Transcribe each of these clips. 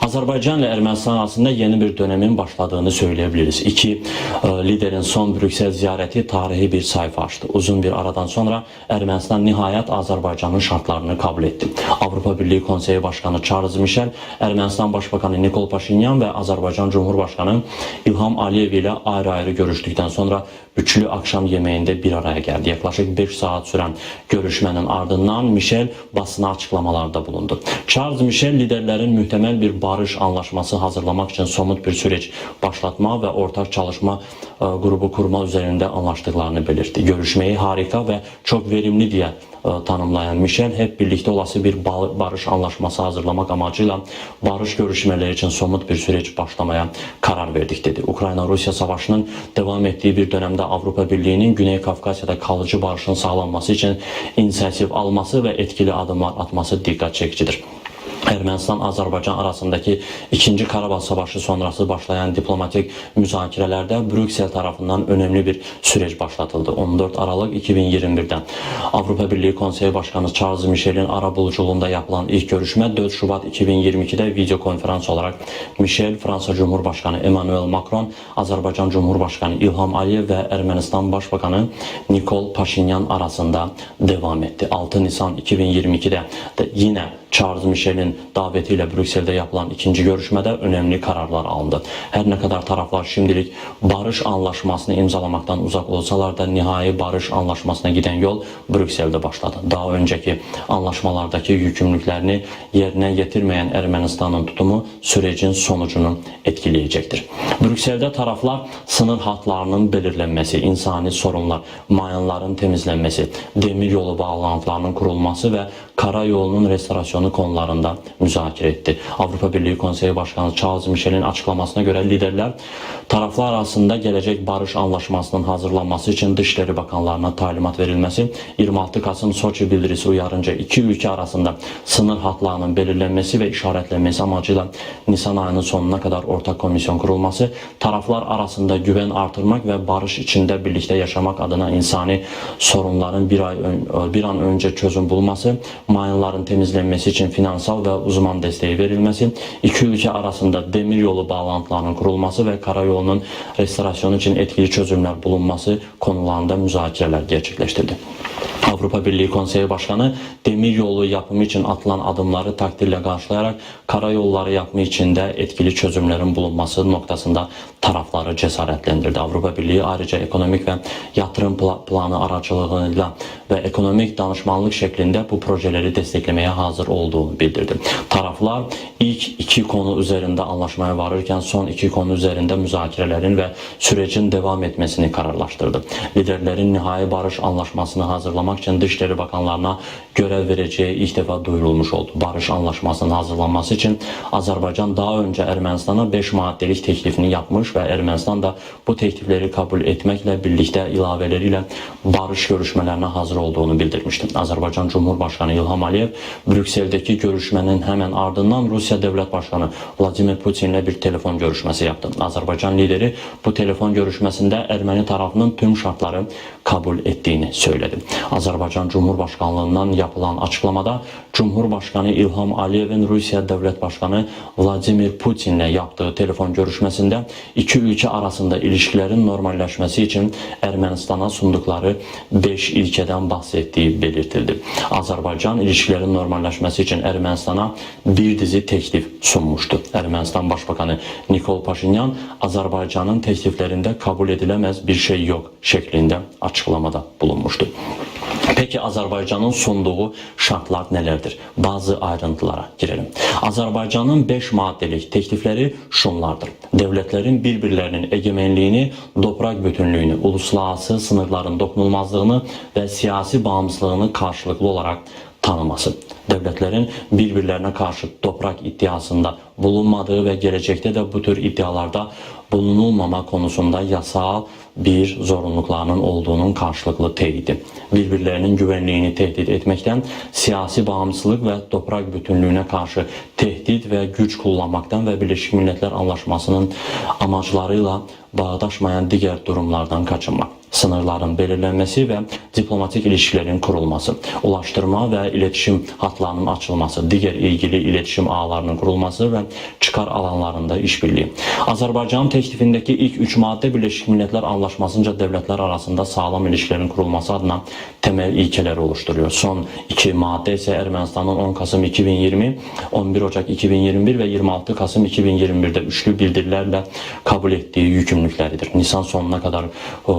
Azerbaycan ile Ermənistan arasında yeni bir dönemin başladığını söyleyebiliriz. İki e, liderin son Brüksel ziyareti tarihi bir sayfa açtı. Uzun bir aradan sonra Ermənistan nihayet Azerbaycan'ın şartlarını kabul etti. Avrupa Birliği Konseyi Başkanı Charles Michel, Ermənistan Başbakanı Nikol Paşinyan ve Azerbaycan Cumhurbaşkanı İlham Aliyev ile ayrı ayrı görüştükten sonra üçlü akşam yemeğinde bir araya geldi. Yaklaşık 5 saat süren görüşmenin ardından Michel basına açıklamalarda bulundu. Charles Michel liderlerin muhtemel bir barış anlaşması hazırlamak için somut bir süreç başlatma ve ortak çalışma e, grubu kurma üzerinde anlaştıklarını belirtti. Görüşmeyi harika ve çok verimli diye e, tanımlayan Michel hep birlikte olası bir ba- barış anlaşması hazırlamak amacıyla barış görüşmeleri için somut bir süreç başlamaya karar verdik dedi. Ukrayna-Rusya savaşının devam ettiği bir dönemde Avrupa Birliği'nin Güney Kafkasya'da kalıcı barışın sağlanması için inisiyatif alması ve etkili adımlar atması dikkat çekicidir. Ermənistan-Azərbaycan arasındaki 2. Qarabağ Savaşı sonrası başlayan diplomatik müzakirələrdə Brüksel tarafından önemli bir süreç başlatıldı. 14 Aralık 2021'den Avrupa Birliği Konseyi Başkanı Charles Michel'in arabuluculuğunda yapılan ilk görüşme 4 Şubat 2022'de video konferans olarak Michel, Fransa Cumhurbaşkanı Emmanuel Macron, Azerbaycan Cumhurbaşkanı İlham Aliyev ve Ermenistan Başbakanı Nikol Paşinyan arasında devam etti. 6 Nisan 2022'de de yine Charles Michel'in davetiyle Brüksel'de yapılan ikinci görüşmede önemli kararlar alındı. Her ne kadar taraflar şimdilik barış anlaşmasını imzalamaktan uzak olsalar da nihai barış anlaşmasına giden yol Brüksel'de başladı. Daha önceki anlaşmalardaki yükümlülüklerini yerine getirmeyen Ermenistan'ın tutumu sürecin sonucunu etkileyecektir. Brüksel'de taraflar sınır hatlarının belirlenmesi, insani sorunlar, mayınların temizlenmesi, demir yolu bağlantılarının kurulması ve karayolunun restorasyonu konularında müzakere etti. Avrupa Birliği Konseyi Başkanı Charles Michel'in açıklamasına göre liderler taraflar arasında gelecek barış anlaşmasının hazırlanması için Dışişleri Bakanlarına talimat verilmesi, 26 Kasım Soçi bildirisi uyarınca iki ülke arasında sınır hatlarının belirlenmesi ve işaretlenmesi amacıyla Nisan ayının sonuna kadar ortak komisyon kurulması, taraflar arasında güven artırmak ve barış içinde birlikte yaşamak adına insani sorunların bir ay bir an önce çözüm bulması, mayınların temizlenmesi için finansal ve uzman desteği verilmesi, iki ülke arasında demir yolu bağlantılarının kurulması ve karayolunun restorasyonu için etkili çözümler bulunması konularında müzakereler gerçekleştirdi. Avrupa Birliği Konseyi Başkanı demir yolu yapımı için atılan adımları takdirle karşılayarak karayolları yapımı için de etkili çözümlerin bulunması noktasında tarafları cesaretlendirdi. Avrupa Birliği ayrıca ekonomik ve yatırım pla- planı aracılığıyla ve ekonomik danışmanlık şeklinde bu projeleri desteklemeye hazır olduğunu bildirdi. Taraflar ilk iki konu üzerinde anlaşmaya varırken son iki konu üzerinde müzakerelerin ve sürecin devam etmesini kararlaştırdı. Liderlerin nihai barış anlaşmasını hazırlamak için Dışişleri Bakanlarına görev vereceği ilk defa duyurulmuş oldu. Barış anlaşmasının hazırlanması için Azerbaycan daha önce Ermenistan'a 5 maddelik teklifini yapmış ve Ermenistan da bu teklifleri kabul etmekle birlikte ilaveleriyle barış görüşmelerine hazır olduğunu bildirmişti. Azerbaycan Cumhurbaşkanı İlham Aliyev Brüksel'deki görüşmenin hemen ardından Rusya Devlet Başkanı Vladimir Putin'le bir telefon görüşmesi yaptı. Azerbaycan lideri bu telefon görüşmesinde Ermeni tarafının tüm şartları kabul ettiğini söyledi. Azerbaycan Cumhurbaşkanlığından yapılan açıklamada Cumhurbaşkanı İlham Aliyev'in Rusya Devlet Başkanı Vladimir Putin'le yaptığı telefon görüşmesinde iki ülke arasında ilişkilerin normalleşmesi için Ermenistan'a sundukları 5 ilkeden bahsettiği belirtildi. Azerbaycan ilişkilerin normalleşmesi için Ermenistan'a bir dizi teklif sunmuştu. Ermenistan Başbakanı Nikol Paşinyan Azerbaycan'ın tekliflerinde kabul edilemez bir şey yok şeklinde açıklamada bulunmuştu. Peki Azerbaycan'ın sunduğu şartlar nelerdir? Bazı ayrıntılara girelim. Azerbaycan'ın 5 maddelik teklifleri şunlardır. Devletlerin birbirlerinin egemenliğini, toprak bütünlüğünü, uluslararası sınırların dokunulmazlığını ve siyasi bağımsızlığını karşılıklı olarak tanıması. Devletlerin birbirlerine karşı toprak iddiasında bulunmadığı ve gelecekte de bu tür iddialarda bulunulmama konusunda yasal bir zorunluluklarının olduğunun karşılıklı teyidi. Birbirlerinin güvenliğini tehdit etmekten, siyasi bağımsızlık ve toprak bütünlüğüne karşı tehdit ve güç kullanmaktan ve Birleşmiş Milletler Anlaşması'nın amaçlarıyla bağdaşmayan diğer durumlardan kaçınmak. Sınırların belirlenmesi ve diplomatik ilişkilerin kurulması, ulaştırma ve iletişim hatlarının açılması, diğer ilgili iletişim ağlarının kurulması ve çıkar alanlarında işbirliği. Azerbaycan teklifindeki ilk üç madde Birleşmiş Milletler Anlaşması'nca devletler arasında sağlam ilişkilerin kurulması adına temel ilkeleri oluşturuyor. Son iki madde ise Ermenistan'ın 10 Kasım 2020, 11 Ocak 2021 ve 26 Kasım 2021'de üçlü bildirilerle kabul ettiği yükümlülükleridir. Nisan sonuna kadar e,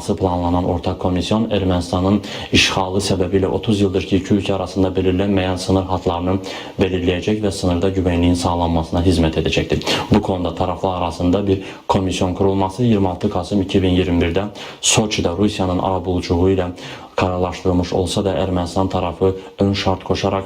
kurulması planlanan ortak komisyon Ermenistan'ın işgali sebebiyle 30 yıldır ki iki ülke arasında belirlenmeyen sınır hatlarını belirleyecek ve sınırda güvenliğin sağlanmasına hizmet edecektir. Bu konuda taraflar arasında bir komisyon kurulması 26 Kasım 2021'de Soçi'de Rusya'nın arabuluculuğu ile kararlaştırılmış olsa da Ermenistan tarafı ön şart koşarak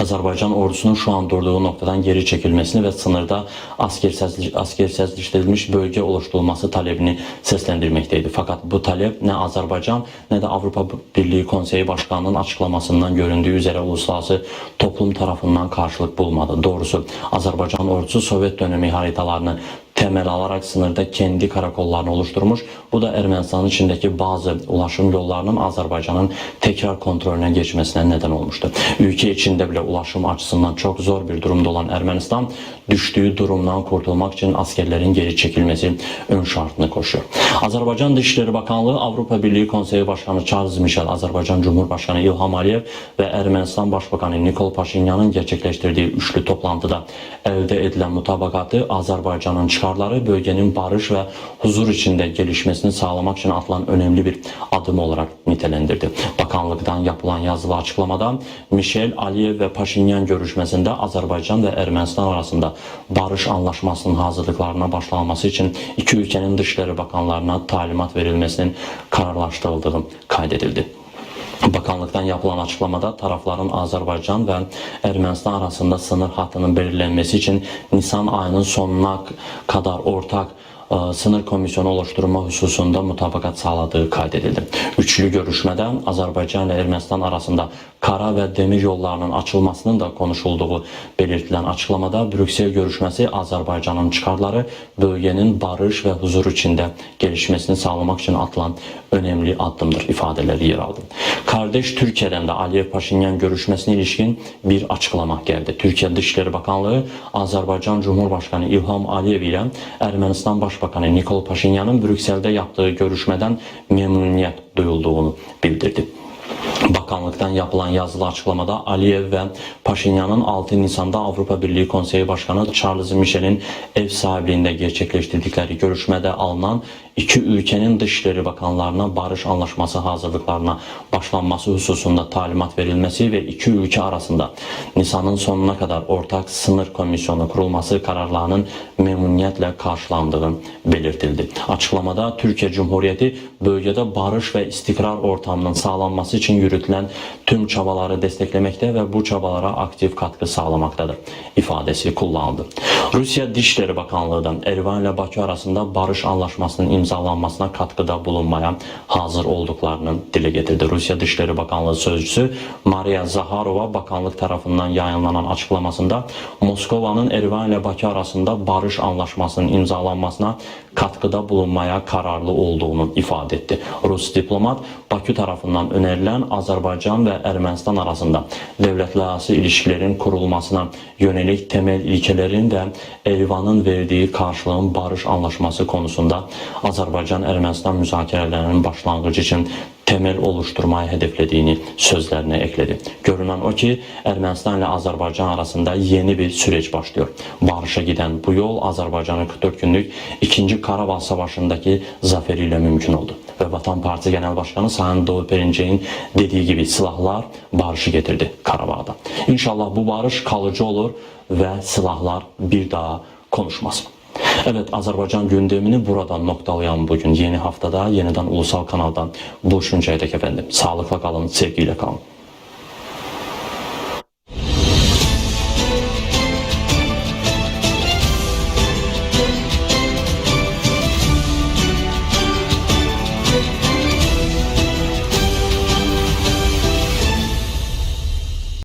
Azerbaycan ordusunun şu an durduğu noktadan geri çekilmesini ve sınırda askersizleş, askersizleştirilmiş bölge oluşturulması talebini seslendirmekteydi. Fakat bu talep ne Azerbaycan ne de Avrupa Birliği Konseyi Başkanı'nın açıklamasından göründüğü üzere uluslararası toplum tarafından karşılık bulmadı. Doğrusu Azerbaycan ordusu Sovyet dönemi haritalarını temel alarak sınırda kendi karakollarını oluşturmuş. Bu da Ermenistan'ın içindeki bazı ulaşım yollarının Azerbaycan'ın tekrar kontrolüne geçmesine neden olmuştu. Ülke içinde bile ulaşım açısından çok zor bir durumda olan Ermenistan düştüğü durumdan kurtulmak için askerlerin geri çekilmesi ön şartını koşuyor. Azerbaycan Dışişleri Bakanlığı Avrupa Birliği Konseyi Başkanı Charles Michel, Azerbaycan Cumhurbaşkanı İlham Aliyev ve Ermenistan Başbakanı Nikol Paşinyan'ın gerçekleştirdiği üçlü toplantıda elde edilen mutabakatı Azerbaycan'ın çıkarları bölgenin barış ve huzur içinde gelişmesini sağlamak için atılan önemli bir adım olarak nitelendirdi. Bakanlıktan yapılan yazılı açıklamada Michel Aliyev ve Paşinyan görüşmesinde Azerbaycan ve Ermenistan arasında barış anlaşmasının hazırlıklarına başlanması için iki ülkenin dışişleri bakanlarına talimat verilmesinin kararlaştırıldığı kaydedildi. Bakanlıktan yapılan açıklamada tarafların Azerbaycan ve Ermənistan arasında sınır hattının belirlenmesi için Nisan ayının sonuna kadar ortak e, sınır komisyonu oluşturma hususunda mutabakat sağladığı kaydedildi. Üçlü görüşmede Azerbaycan ile Ermənistan arasında kara ve demir yollarının açılmasının da konuşulduğu belirtilen açıklamada Brüksel görüşmesi Azerbaycan'ın çıkarları bölgenin barış ve huzur içinde gelişmesini sağlamak için atılan önemli adımdır ifadeleri yer aldı. Kardeş Türkiye'den de Aliyev Paşinyan görüşmesine ilişkin bir açıklama geldi. Türkiye Dışişleri Bakanlığı Azerbaycan Cumhurbaşkanı İlham Aliyev ile Ermenistan Başbakanı Nikol Paşinyan'ın Brüksel'de yaptığı görüşmeden memnuniyet duyulduğunu bildirdi. Bakanlıktan yapılan yazılı açıklamada Aliyev ve Paşinyan'ın 6 Nisan'da Avrupa Birliği Konseyi Başkanı Charles Michel'in ev sahipliğinde gerçekleştirdikleri görüşmede alınan iki ülkenin Dışişleri Bakanlarına barış anlaşması hazırlıklarına başlanması hususunda talimat verilmesi ve iki ülke arasında Nisan'ın sonuna kadar ortak sınır komisyonu kurulması kararlarının memnuniyetle karşılandığı belirtildi. Açıklamada Türkiye Cumhuriyeti bölgede barış ve istikrar ortamının sağlanması için yürütülen tüm çabaları desteklemekte ve bu çabalara aktif katkı sağlamaktadır ifadesi kullanıldı. Rusya Dışişleri Bakanlığı da Erivan ile Bakü arasında barış anlaşmasının imzalanmasına katkıda bulunmaya hazır olduklarını dile getirdi. Rusya Dışişleri Bakanlığı Sözcüsü Maria Zaharova bakanlık tarafından yayınlanan açıklamasında Moskova'nın Erivan ile Bakü arasında barış anlaşmasının imzalanmasına katkıda bulunmaya kararlı olduğunu ifade etti. Rus diplomat Bakü tarafından önerilen Azerbaycan ve Ermənistan arasında devletler arası ilişkilerin kurulmasına yönelik temel ilkelerin ve Erivan'ın verdiği karşılığın barış anlaşması konusunda Azerbaycan-Ermənistan müzakerelerinin başlangıcı için temel oluşturmayı hedeflediğini sözlerine ekledi. Görünen o ki Ermənistan ile Azerbaycan arasında yeni bir süreç başlıyor. Barışa giden bu yol Azerbaycan'ın 44 günlük 2. Karabağ Savaşı'ndaki zaferiyle mümkün oldu. Vatan Partisi Genel Başkanı Sayın Doğu Perinçek'in dediği gibi silahlar barışı getirdi Karabağ'da. İnşallah bu barış kalıcı olur ve silahlar bir daha konuşmaz. Evet Azerbaycan gündemini buradan noktalayan bugün yeni haftada yeniden ulusal kanaldan buluşuncaya dek efendim. Sağlıkla kalın, sevgiyle kalın.